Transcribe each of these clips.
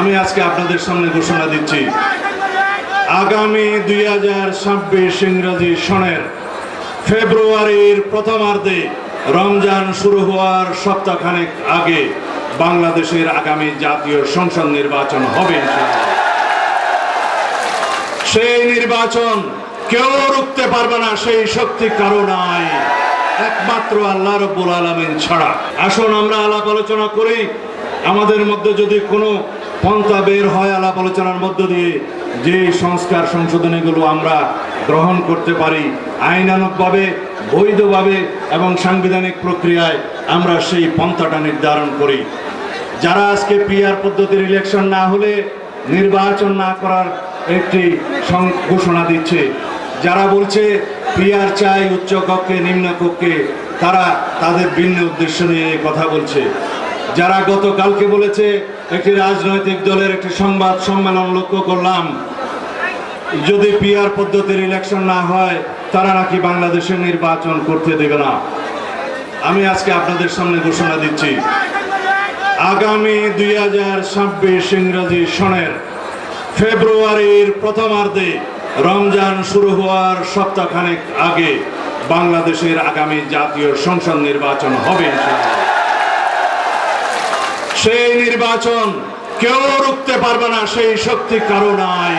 আমি আজকে আপনাদের সামনে ঘোষণা দিচ্ছি। আগামী দুই হাজার ছাব্বিশ ইংরাজি সনের ফেব্রুয়ারির প্রথমার্ধে রমজান শুরু হওয়ার সপ্তাহখানেক আগে বাংলাদেশের আগামী জাতীয় সংসদ নির্বাচন হবে সেই নির্বাচন কেউ রুখতে পারবে না, সেই শক্তি কারও নাই। একমাত্র আল্লাহ রব্বুল আলমিন ছাড়া। আসুন আমরা আলাপ আলোচনা করি। আমাদের মধ্যে যদি কোনো পন্থা বের হয় আলাপ আলোচনার মধ্য দিয়ে যে সংস্কার সংশোধনীগুলো আমরা গ্রহণ করতে পারি, আইনানুগভাবে, বৈধভাবে এবং সাংবিধানিক প্রক্রিয়ায় আমরা সেই পন্থাটা নির্ধারণ করি। যারা আজকে পিআর পদ্ধতির ইলেকশন না হলে নির্বাচন না করার একটি ঘোষণা দিচ্ছে। যারা বলছে পিআর চাই, উচ্চ কক্ষে, নিম্ন কক্ষে, তারা তাদের ভিন্ন উদ্দেশ্য নিয়ে কথা বলছে। যারা গতকালকে বলেছে একটি রাজনৈতিক দলের একটি সংবাদ সম্মেলন লক্ষ্য করলাম, যদি পিআর পদ্ধতির ইলেকশন না হয়, তারা নাকি বাংলাদেশের নির্বাচন করতে দেবে না আমি আজকে আপনাদের সামনে ঘোষণা দিচ্ছি, আগামী দুই হাজার ছাব্বিশ ইংরেজি সনের ফেব্রুয়ারির প্রথমার্ধে রমজান শুরু হওয়ার সপ্তাহখানেক আগে বাংলাদেশের আগামী জাতীয় সংসদ নির্বাচন হবে, ইনশাআল্লাহ। সেই নির্বাচন কেউ রুখতে পারবে না, সেই শক্তি কারও নাই।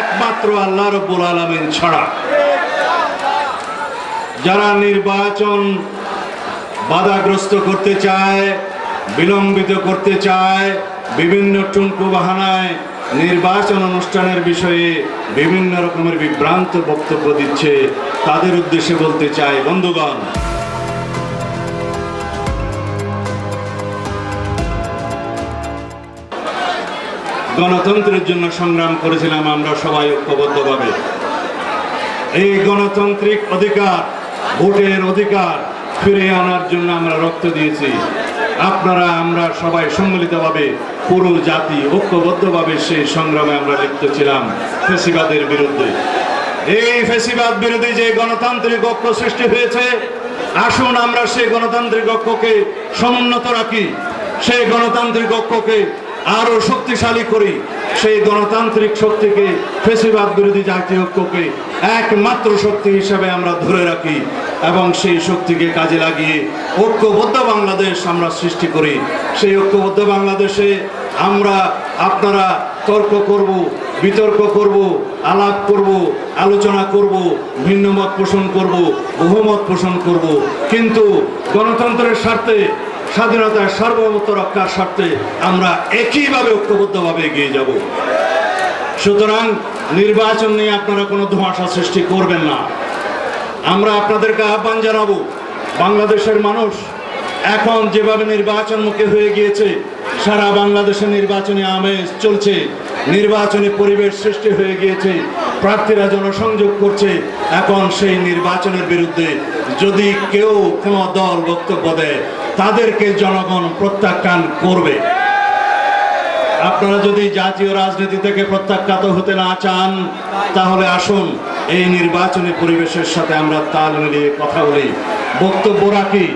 একমাত্র আল্লাহ রব্বুল আলমিন ছাড়া। যারা নির্বাচন বাধাগ্রস্ত করতে চায়, বিলম্বিত করতে চায়, বিভিন্ন টুনকু বাহানায় নির্বাচন অনুষ্ঠানের বিষয়ে বিভিন্ন রকমের বিভ্রান্ত বক্তব্য দিচ্ছে, তাদের উদ্দেশ্যে বলতে চাই, বন্ধুগণ গণতন্ত্রের জন্য সংগ্রাম করেছিলাম আমরা সবাই ঐক্যবদ্ধভাবে। এই গণতান্ত্রিক অধিকার, ভোটের অধিকার ফিরে আনার জন্য আমরা রক্ত দিয়েছি। আপনারা, আমরা সবাই সম্মিলিতভাবে পুরো জাতি ঐক্যবদ্ধভাবে সেই সংগ্রামে আমরা লিপ্ত ছিলাম ফেসিবাদের বিরুদ্ধে। এই ফেসিবাদ বিরোধী যে গণতান্ত্রিক ঐক্য সৃষ্টি হয়েছে, আসুন আমরা সেই গণতান্ত্রিক ঐক্যকে সমুন্নত রাখি। সেই গণতান্ত্রিক ঐক্যকে আরও শক্তিশালী করি। সেই গণতান্ত্রিক শক্তিকে, ফেসিবাদ বিরোধী জাতীয় ঐক্যকে একমাত্র শক্তি হিসাবে আমরা ধরে রাখি এবং সেই শক্তিকে কাজে লাগিয়ে ঐক্যবদ্ধ বাংলাদেশ আমরা সৃষ্টি করি। সেই ঐক্যবদ্ধ বাংলাদেশে আমরা আপনারা তর্ক করব, বিতর্ক করব, আলাপ করব, আলোচনা করব ভিন্ন মত পোষণ করব, বহুমত পোষণ করব। কিন্তু গণতন্ত্রের স্বার্থে স্বাধীনতার সার্বভৌমত্ব রক্ষার স্বার্থে আমরা একইভাবে ঐক্যবদ্ধভাবে এগিয়ে যাব। সুতরাং নির্বাচন নিয়ে আপনারা কোনো ধোঁয়াশা সৃষ্টি করবেন না। আমরা আপনাদেরকে আহ্বান জানাব, বাংলাদেশের মানুষ এখন যেভাবে নির্বাচনমুখী হয়ে গিয়েছে, সারা বাংলাদেশে নির্বাচনী আমেজ চলছে, নির্বাচনী পরিবেশ সৃষ্টি হয়ে গিয়েছে, প্রার্থীরা জনসংযোগ করছে, এখন সেই নির্বাচনের বিরুদ্ধে যদি কেউ কোনো দল বক্তব্য দেয় তাদেরকে জনগণ প্রত্যাখ্যান করবে। আপনারা যদি জাতীয় রাজনীতি থেকে প্রত্যাখ্যাত হতে না চান, তাহলে আসুন এই নির্বাচনী পরিবেশের সাথে আমরা তাল মিলিয়ে কথা বলি। বক্তব্য রাখি।